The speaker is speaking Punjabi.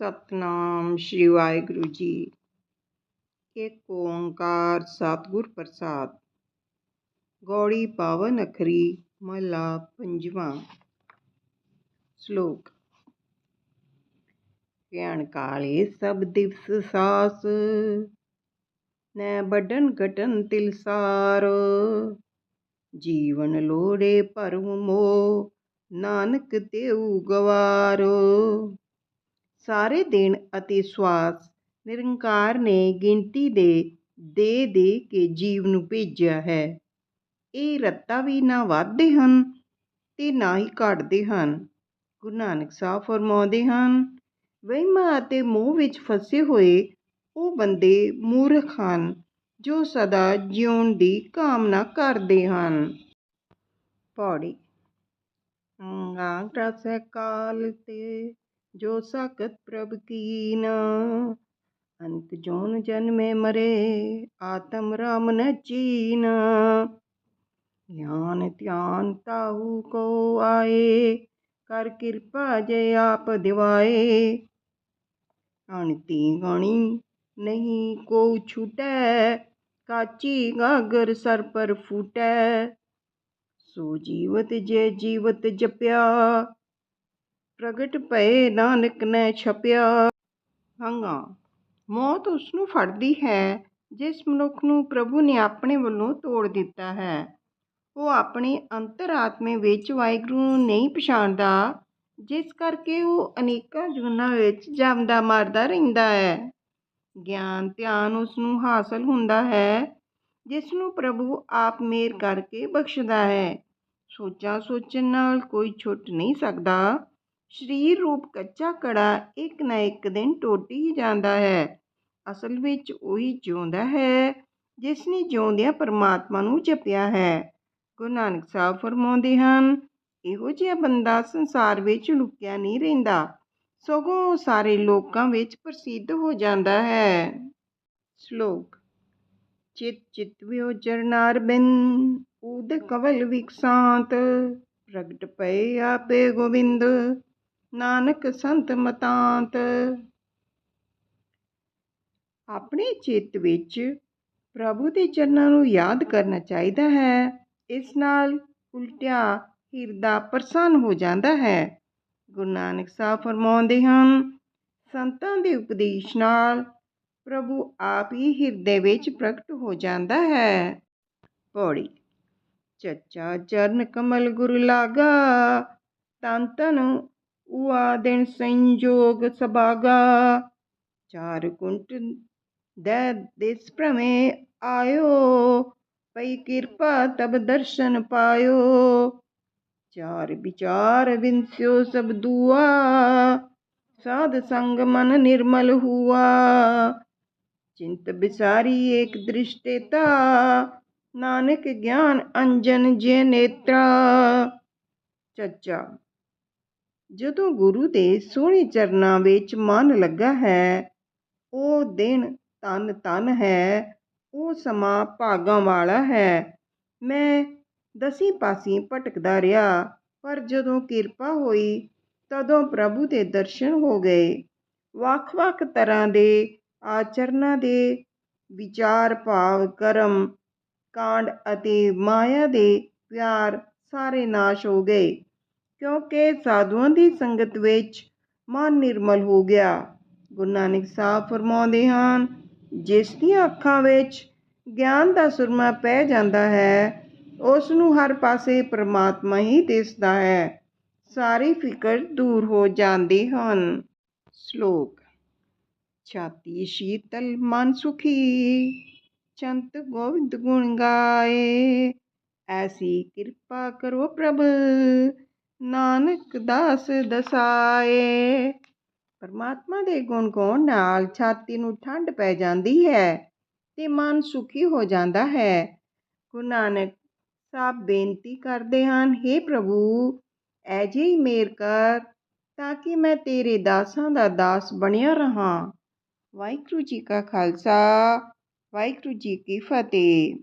ਸਤਨਾਮ ਸ਼੍ਰੀ ਵਾਹਿਗੁਰੂ ਜੀ। ਇੱਕ ਓੰਕਾਰ ਸਤਿਗੁਰ ਪ੍ਰਸਾਦ। ਗੌੜੀ ਪਾਵਨ ਅਖਰੀ ਮਹਲਾ ਪੰਜਵਾਂ। ਸ਼ਲੋਕ। ਗਿਆਨ ਕਾਲੇ ਸਭ ਦਿਵਸ ਸਾਸ, ਨੈ ਵੱਡਨ ਘਟਨ ਤਿਲਸਾਰ ਜੀਵਨ ਲੋੜੇ ਭਰਮ ਮੋ ਨਾਨਕ ਤੇਉ ਗਵਾਰੋ। ਸਾਰੇ ਦਿਨ ਅਤੇ ਸਵਾਸ ਨਿਰੰਕਾਰ ਨੇ ਗਿਣਤੀ ਦੇ ਦੇ ਦੇ ਕੇ ਜੀਵ ਨੂੰ ਭੇਜਿਆ ਹੈ। ਇਹ ਰੱਤਾ ਵੀ ਨਾ ਵੱਧਦੇ ਹਨ ਤੇ ਨਾ ਹੀ ਘਟਦੇ ਹਨ। ਗੁਰੂ ਨਾਨਕ ਸਾਹਿਬ ਫਰਮਾਉਂਦੇ ਹਨ, ਵਹਿਮਾਂ ਅਤੇ ਮੋਹ ਵਿੱਚ ਫਸੇ ਹੋਏ ਉਹ ਬੰਦੇ ਮੂਰਖ ਹਨ ਜੋ ਸਦਾ ਜਿਉਣ ਦੀ ਕਾਮਨਾ ਕਰਦੇ ਹਨ। ਪੌੜੀ। ਅੰਗਾਂ ਰਸੈ ਕਾਲ ਤੇ ਜੋ ਸਕਤ ਪ੍ਰਭ ਕੀਨ ਅੰਤ ਜੋਨ ਜਨਮੇ ਮਰੇ ਆਤਮ ਰਾਮ ਨ ਚੀਨ ਗਿਆਨ ਧਿਆਨ ਤਾਹੂ ਕੋ ਆਏ ਕਰ ਕਿਰਪਾ ਜੇ ਆਪ ਦਿਵਾਏ ਅਣਤੀ ਗਣੀ ਨਹੀਂ ਕੋ ਛੁਟੈ ਕਾਚੀ ਗਾਗਰ ਸਰ ਪਰ ਫੂਟੈ ਸੋ ਜੀਵਤ ਜੇ ਜੀਵਤ ਜਪਿਆ ਪ੍ਰਗਟ ਪਏ ਨਾਨਕ ਨੇ ਛਪਿਆ। ਹੰਗਾ। ਮੌਤ ਉਸ ਨੂੰ ਫੜਦੀ ਹੈ, ਜਿਸ ਮਨੁੱਖ ਨੂੰ ਪ੍ਰਭੂ ਨੇ ਆਪਣੇ ਵੱਲੋਂ ਤੋੜ ਦਿੱਤਾ ਹੈ। ਉਹ ਆਪਣੇ ਅੰਤਰਾਤਮੇ ਵਿੱਚ ਵਾਹਿਗੁਰੂ ਨੂੰ ਨਹੀਂ ਪਛਾਣਦਾ, ਜਿਸ ਕਰਕੇ ਉਹ ਅਨੇਕਾਂ ਜੁਨਾਂ ਵਿੱਚ ਜੰਮਦਾ ਮਰਦਾ ਰਹਿੰਦਾ ਹੈ। ਗਿਆਨ, ਧਿਆਨ ਉਸ ਨੂੰ ਹਾਸਲ ਹੁੰਦਾ ਹੈ, ਜਿਸ ਨੂੰ ਪ੍ਰਭੂ ਆਪ ਮੇਰ ਕਰਕੇ ਬਖਸ਼ਦਾ ਹੈ। ਸੋਚਾਂ ਸੋਚਣ ਨਾਲ ਕੋਈ ਛੁੱਟ ਨਹੀਂ ਸਕਦਾ। ਸਰੀਰ ਰੂਪ ਕੱਚਾ ਕੜਾ ਇੱਕ ਨਾ ਇੱਕ ਦਿਨ ਟੁੱਟ ਹੀ ਜਾਂਦਾ ਹੈ। ਅਸਲ ਵਿੱਚ ਉਹੀ ਜਿਉਂਦਾ ਹੈ, ਜਿਸ ਨੇ ਜਿਉਂਦਿਆਂ ਪਰਮਾਤਮਾ ਨੂੰ ਜਪਿਆ ਹੈ। ਗੁਰੂ ਨਾਨਕ ਸਾਹਿਬ ਫਰਮਾਉਂਦੇ ਹਨ, ਇਹੋ ਜਿਹਾ ਬੰਦਾ ਸੰਸਾਰ ਵਿੱਚ ਲੁਕਿਆ ਨਹੀਂ ਰਹਿੰਦਾ। ਸਗੋਂ ਸਾਰੇ ਲੋਕਾਂ ਵਿੱਚ ਪ੍ਰਸਿੱਧ ਹੋ ਜਾਂਦਾ ਹੈ। ਸ਼ਲੋਕ, ਚਿਤ ਚਿਤ ਵਿਓ ਜਰਨਾਰ ਬਿਨ ਉਦ ਕਵਲ ਵਿਕਸਾਂਤ, ਪ੍ਰਗਟ ਪਏ ਆਪੇ ਗੋਬਿੰਦ। ਨਾਨਕ ਸੰਤ ਮਤਾਂਤ। ਆਪਣੇ ਚਿੱਤ ਵਿੱਚ ਪ੍ਰਭੂ ਦੇ ਚਰਨਾਂ ਨੂੰ ਯਾਦ ਕਰਨਾ ਚਾਹੀਦਾ ਹੈ। ਇਸ ਨਾਲ ਉਲਟਿਆ ਹਿਰਦਾ ਪ੍ਰਸੰਨ ਹੋ ਜਾਂਦਾ ਹੈ। ਗੁਰੂ ਨਾਨਕ ਸਾਹਿਬ ਫਰਮਾਉਂਦੇ ਹਨ, ਸੰਤਾਂ ਦੇ ਉਪਦੇਸ਼ ਨਾਲ ਪ੍ਰਭੂ ਆਪ ਹੀ ਹਿਰਦੇ ਵਿੱਚ ਪ੍ਰਗਟ ਹੋ ਜਾਂਦਾ ਹੈ। ਪੌੜੀ, ਚੱਚਾ ਚਰਨ ਕਮਲ ਗੁਰੂ ਲਾਗਾ, ਤਨ ਤਨ ਉਆ ਦਿਨ ਸੰਜੋਗ ਸਬਾਗਾ। ਚਾਰ ਕੁੰਟ ਦੇ ਦਿਸ ਪ੍ਰਮੇ ਆਇਓ, ਪਈ ਕਿਰਪਾ ਤਬ ਦਰਸ਼ਨ ਪਾਇਓ। ਚਾਰ ਵਿਚਾਰ ਵਿੰਸਿਓ ਸਭ ਦੁਆ, ਸਾਧ ਸੰਗ ਮਨ ਨਿਰਮਲ ਹੁਆ। ਚਿੰਤ ਵਿਸਾਰੀ ਏਕ ਦ੍ਰਿਸ਼ਟੇਤਾ ਨਾਨਕ ਗਿਆਨ ਅੰਜਨ ਜੇ ਨੇਤਰਾ। ਚੱਚਾ ਜਦੋਂ ਗੁਰੂ ਦੇ ਸੋਹਣੇ ਚਰਨਾਂ ਵਿੱਚ ਮਨ ਲੱਗਾ ਹੈ, ਉਹ ਦਿਨ ਤਨ ਤਨ ਹੈ, ਉਹ ਸਮਾਂ ਭਾਗਾਂ ਵਾਲਾ ਹੈ। ਮੈਂ ਦਸੀ ਪਾਸੀ ਭਟਕਦਾ ਰਿਹਾ, ਪਰ ਜਦੋਂ ਕਿਰਪਾ ਹੋਈ, ਤਦੋਂ ਪ੍ਰਭੂ ਦੇ ਦਰਸ਼ਨ ਹੋ ਗਏ। ਵੱਖ-ਵੱਖ ਤਰ੍ਹਾਂ ਦੇ ਆਚਰਨਾਂ ਦੇ ਵਿਚਾਰ, ਭਾਵ, ਕਰਮ, ਕਾਂਡ ਅਤੇ ਮਾਇਆ ਦੇ ਪਿਆਰ ਸਾਰੇ ਨਾਸ਼ ਹੋ ਗਏ। ਕਿਉਂਕਿ ਸਾਧੂਆਂ ਦੀ ਸੰਗਤ ਵਿੱਚ ਮਨ ਨਿਰਮਲ ਹੋ ਗਿਆ। ਗੁਰੂ ਨਾਨਕ ਸਾਹਿਬ ਫਰਮਾਉਂਦੇ ਹਨ, ਜਿਸ ਦੀਆਂ ਅੱਖਾਂ ਵਿੱਚ ਗਿਆਨ ਦਾ ਸੁਰਮਾ ਪੈ ਜਾਂਦਾ ਹੈ ਉਸ ਨੂੰ ਹਰ ਪਾਸੇ ਪ੍ਰਮਾਤਮਾ ਹੀ ਦਿਸਦਾ ਹੈ। ਸਾਰੀ ਫਿਕਰ ਦੂਰ ਹੋ ਜਾਂਦੀ ਹਨ। ਸ਼ਲੋਕ, ਛਾਤੀ ਸ਼ੀਤਲ, ਮਨ ਸੁਖੀ, ਚੰਤ ਗੋਵਿੰਦ ਗੁਣ ਗਾਏ। ਐਸੀ ਕਿਰਪਾ ਕਰੋ ਪ੍ਰਭ ਨਾਨਕ ਦਾਸ ਦਸਾਏ। ਪਰਮਾਤਮਾ ਦੇ ਗੁਣ ਗਾਉਣ ਨਾਲ ਛਾਤੀ ਨੂੰ ਠੰਡ ਪੈ ਜਾਂਦੀ ਹੈ ਤੇ ਮਨ ਸੁਖੀ ਹੋ ਜਾਂਦਾ ਹੈ। ਗੁਰੂ ਨਾਨਕ ਸਾਹਿਬ ਬੇਨਤੀ ਕਰਦੇ ਹਨ हे ਪ੍ਰਭੂ ਐਜੇ ਹੀ ਮੇਰ ਕਰ ਤਾਂ ਕਿ ਮੈਂ ਤੇਰੇ ਦਾਸਾਂ ਦਾ ਦਾਸ ਬਣਿਆ ਰਹਾ। ਵਾਹਿਗੁਰੂ ਜੀ ਕਾ ਖਾਲਸਾ, ਵਾਹਿਗੁਰੂ ਜੀ ਕੀ ਫਤਿਹ।